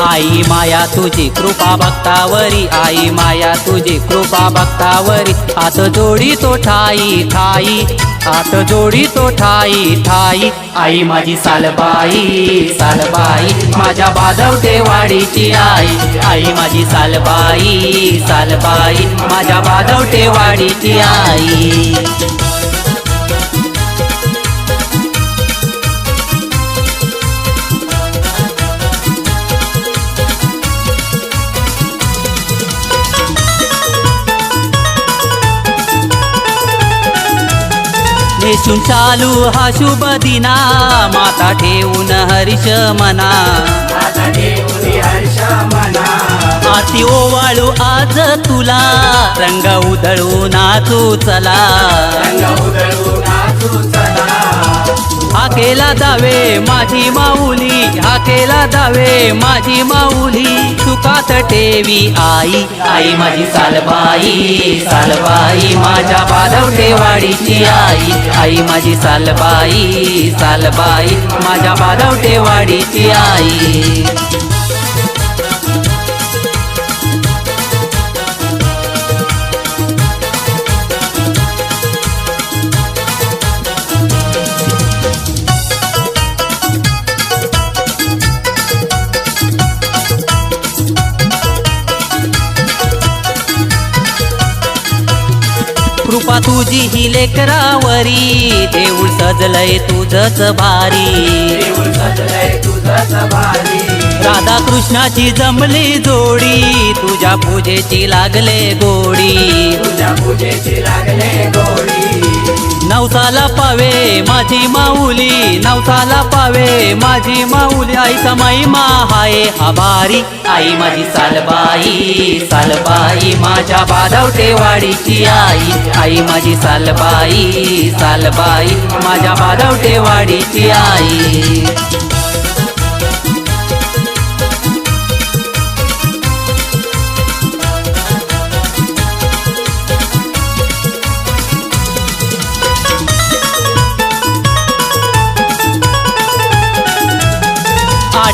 आई माया तुझी कृपा भक्तावरी. आई माया तुझी कृपा भक्तावरी. हात जोडी तो ठाई ठाई. हात जोडी तो ठाई ठाई. आई माझी सालबाई सालबाई. माझ्या बाजवते वाडीची आई. आई माझी सालबाई सालबाई. माझ्या बाजवते वाडीची आई. नेसून चालू हा शुभ दिना. माता ठेवून हरिष मना. आता हर्ष मना आरती ओवाळू आज तुला. रंग उधळू नाचू चला. रंग उधळू हा केला दावे माझी माऊली हा केला दावे माझी माऊली. सुखात ठेवी आई आई माझी सालबाई सालबाई माझ्या बाधवटेवाडीची आई. आई माझी सालबाई सालबाई माझ्या बाधवटेवाडीची आई. कृपा तुझी ही लेकरावरी. देऊळ सजलय तुझच भारी. तुझंच भारी राधा कृष्णाची जमली जोडी. तुझ्या पूजेची लागले गोडी. पावे माझी माऊली नवसाला पावे. माझी माऊली आई समाई हाय. हा भारी आई माझी सालबाई सालबाई माझ्या बाधवटे वाडीची आई. आई माझी सालबाई सालबाई माझ्या बाधवटे वाडीची आई.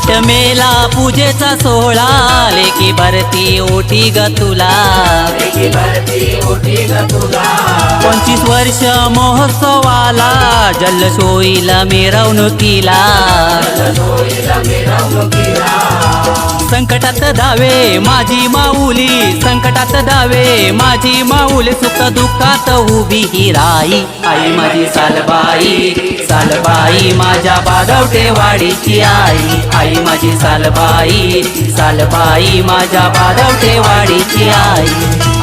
आठ मेला पूजेचा सोहळा. लेकी भरती ओटी ग तुला. लेकी भरती ओटी ग तुला. पंचवीस वर्ष महोत्सवाला. जल्लोषोईला मिरवणुकीला. संकटात धावे माझी माऊली. संकटात धावे माझी माऊली. सुख दुःखात उभी ही राई आई माझी सालबाई. सालबाई माझ्या बादवटे वाडीची आई. आई माझी सालबाई सालबाई माझ्या बादवटे वाडीची आई.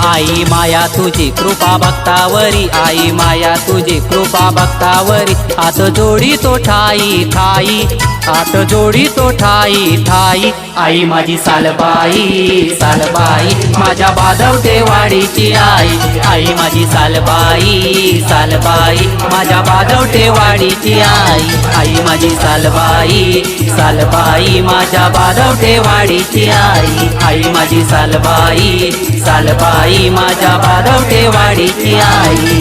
आई माया तुझी कृपा भक्तावरी आई माया तुझी कृपा भक्तावरी. हात जोडी तो ठाई ठाई. हात जोडी तो ठाई ठाई. आई माझी सालबाई सालबाई. माझ्या बाधवते वाडीची आई. आई माझी सालबाई सालबाई. माझ्या बाधवटे वाडीची आई. आई माझी सालबाई सालबाई. माझ्या बाधवटे वाडीची आई. आई माझी सालबाई सालबाई. माझ्या बाधवटे वाडीची आई.